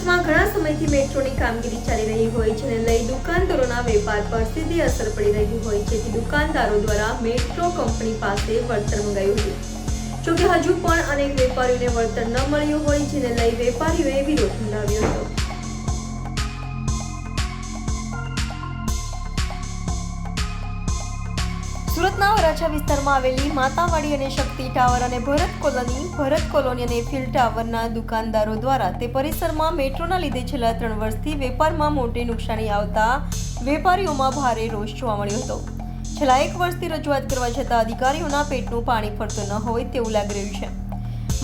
સુરતમાં ઘણા સમયથી મેટ્રોની કામગીરી ચાલી રહી હોય છે અને લઈ દુકાનદારોના વેપાર પર સીધી અસર પડી રહી હોય છે જેથી દુકાનદારો દ્વારા મેટ્રો કંપની પાસે વળતર મંગાયું હતું. જોકે હજુ પણ અનેક વેપારીઓને વળતર ન મળ્યું હોય, જેને લઈ વેપારીઓએ વિરોધ નોંધાવ્યો હતો. સુરતના વિસ્તારમાં આવેલી માતાવાડી અને શક્તિ ટાવર અને ભરત કોલોની ભરત કોલોની અને ફિલ ટાવરના દુકાનદારો દ્વારા તે પરિસરમાં મેટ્રોના લીધે છેલ્લા ત્રણ વર્ષથી વેપારમાં મોટી નુકસાની આવતા વેપારીઓમાં ભારે રોષ જોવા મળ્યો હતો. છેલ્લા એક વર્ષથી રજૂઆત કરવા છતાં અધિકારીઓના પેટનું પાણી ફરતું ન હોય તેવું લાગી રહ્યું છે.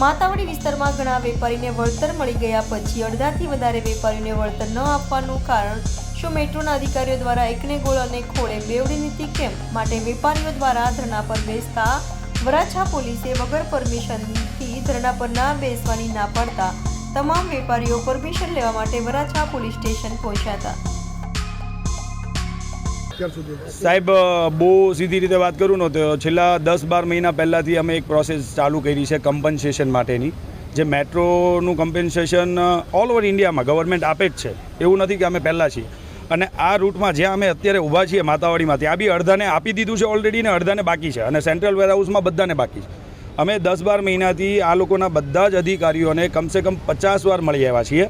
માતાવાડી વિસ્તારમાં ઘણા વેપારીને વળતર મળી ગયા પછી અડધાથી વધારે વેપારીઓને વળતર ન આપવાનું કારણ શું મેટ્રોના અધિકારીઓ દ્વારા એકને ગોળ અને ખોળે બેવડી નીતિ કેમ? માટે વેપારીઓ દ્વારા ધરણા પર બેસતા વરાછા પોલીસે વગર પરમિશનથી ધરણા પર ના બેસવાની ના પાડતા તમામ વેપારીઓ પરમિશન લેવા માટે વરાછા પોલીસ સ્ટેશન પહોંચ્યા હતા. સાહેબ બહુ સીધી રીતે વાત કરું ને તો છેલ્લા દસ બાર મહિના પહેલાંથી અમે એક પ્રોસેસ ચાલુ કરી છે કમ્પન્સેશન માટેની જે મેટ્રોનું કમ્પન્સેશન ઓલ ઓવર ઇન્ડિયામાં ગવર્મેન્ટ આપે જ છે. એવું નથી કે અમે પહેલાં છીએ. અને આ રૂટમાં જ્યાં અમે અત્યારે ઊભા છીએ માતાવાડીમાં ત્યાં બી અડધાને આપી દીધું છે ઓલરેડી ને અડધાને બાકી છે. અને સેન્ટ્રલ વેરહાઉસમાં બધાને બાકી છે. અમે દસ બાર મહિનાથી આ લોકોના બધા જ અધિકારીઓને કમસે કમ પચાસ વાર મળી આવ્યા છીએ.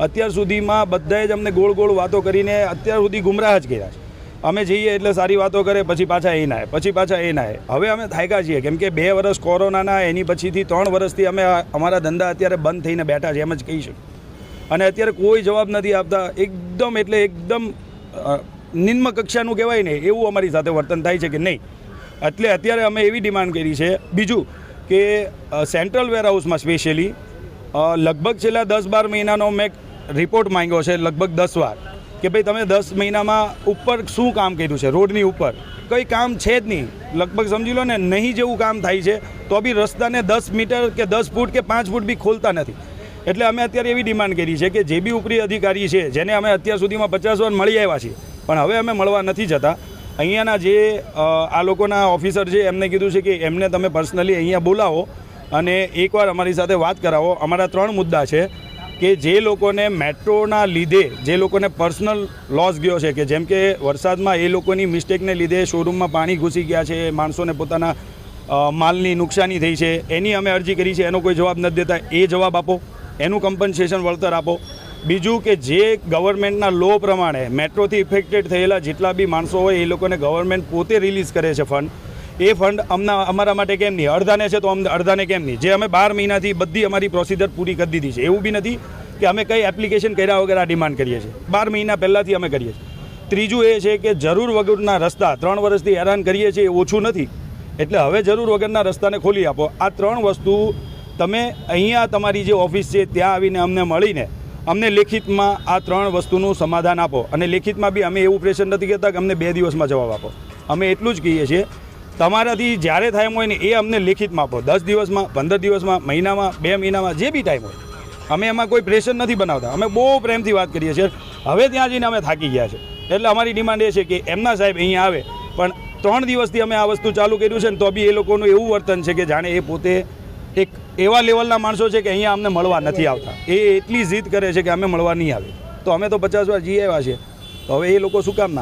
અત્યાર સુધીમાં બધાએ જ અમને ગોળ ગોળ વાતો કરીને અત્યાર સુધી ગુમરાહ જ કર્યા છે. અમે જઈએ એટલે સારી વાતો કરે, પછી પાછા એ નાય, પછી પાછા એ નાય. હવે અમે થાયકા છીએ, કેમ કે બે વર્ષ કોરોનાના, એની પછીથી ત્રણ વર્ષથી અમે અમારા ધંધા અત્યારે બંધ થઈને બેઠા છે એમ જ કહી શકીએ. અને અત્યારે કોઈ જવાબ નથી આપતા. એકદમ એટલે એકદમ નિમ્ન કક્ષાનું કહેવાય ને, એવું અમારી સાથે વર્તન થાય છે કે નહીં. એટલે અત્યારે અમે એવી ડિમાન્ડ કરી છે. બીજું કે સેન્ટ્રલ વેરહાઉસમાં સ્પેશિયલી લગભગ છેલ્લા દસ બાર મહિનાનો મેં રિપોર્ટ માંગ્યો છે, લગભગ દસ વાર, કે ભાઈ તમે દસ મહિનામાં ઉપર શું કામ કર્યું છે, રોડની ઉપર? કંઈ કામ છે જ નહીં. લગભગ સમજી લો ને, નહીં જેવું કામ થાય છે, તો બી રસ્તાને દસ મીટર કે દસ ફૂટ કે પાંચ ફૂટ બી ખોલતા નથી. એટલે અમે અત્યારે એવી ડિમાન્ડ કરી છે કે જે બી ઉપરી અધિકારી છે, જેને અમે અત્યાર સુધીમાં પચાસ વાર મળી આવ્યા છીએ, પણ હવે અમે મળવા નથી જતા. અહીંયાના જે આ લોકોના ઓફિસર છે, એમને કીધું છે કે એમને તમે પર્સનલી અહીંયા બોલાવો અને એકવાર અમારી સાથે વાત કરાવો. અમારા ત્રણ મુદ્દા છે કે જે લોકોને મેટ્રોના લીધે, જે લોકોને પર્સનલ લોસ ગયો છે, કે જેમ કે વરસાદમાં એ લોકોની મિસ્ટેકને લીધે શોરૂમમાં પાણી ઘૂસી ગયા છે, માણસોને પોતાના માલની નુકસાની થઈ છે, એની અમે અરજી કરી છે, એનો કોઈ જવાબ નથી દેતા. એ જવાબ આપો. એનું કમ્પન્સેશન વળતર આપો. બીજું કે જે ગવર્મેન્ટના લો પ્રમાણે મેટ્રોથી ઇફેક્ટેડ થયેલા જેટલા બી માણસો હોય એ લોકોને ગવર્મેન્ટ પોતે રિલીઝ કરે છે ફંડ એ ફંડ અમના, અમારા માટે કેમ નહીં? અડધાને છે તો અડધાને કેમ નહીં? જે અમે બાર મહિનાથી બધી અમારી પ્રોસિજર પૂરી કરી દીધી છે. એવું બી નથી કે અમે કઈ એપ્લિકેશન કર્યા વગર આ ડિમાન્ડ કરીએ છીએ. બાર મહિના પહેલાંથી અમે કરીએ છીએ. ત્રીજું એ છે કે જરૂર વગરના રસ્તા ત્રણ વર્ષથી હેરાન કરીએ છીએ એ ઓછું નથી. એટલે હવે જરૂર વગરના રસ્તાને ખોલી આપો. આ ત્રણ વસ્તુ તમે અહીંયા તમારી જે ઓફિસ છે, ત્યાં આવીને અમને મળીને અમને લેખિતમાં આ ત્રણ વસ્તુનું સમાધાન આપો. અને લેખિતમાં બી અમે એવું પ્રેશર નથી કહેતા કે અમને બે દિવસમાં જવાબ આપો. અમે એટલું જ કહીએ છીએ, તમારાથી જ્યારે થાય હોય ને એ અમને લેખિતમાં આપો. દસ દિવસમાં, પંદર દિવસમાં, મહિનામાં, બે મહિનામાં, જે બી ટાઈમ હોય. અમે એમાં કોઈ પ્રેશર નથી બનાવતા. અમે બહુ પ્રેમથી વાત કરીએ છીએ. હવે ત્યાં જઈને અમે થાકી ગયા છે એટલે અમારી ડિમાન્ડ એ છે કે એમના સાહેબ અહીંયા આવે. પણ ત્રણ દિવસથી અમે આ વસ્તુ ચાલુ કર્યું છે ને તો બી એ લોકોનું એવું વર્તન છે કે જાણે એ પોતે એક એવા લેવલના માણસો છે કે અહીંયા અમને મળવા નથી આવતા. એ એટલી જીદ કરે છે કે અમે મળવા નહીં આવે. તો અમે તો પચાસ વાર જી આવ્યા છીએ. તો હવે એ લોકો શું કામ ના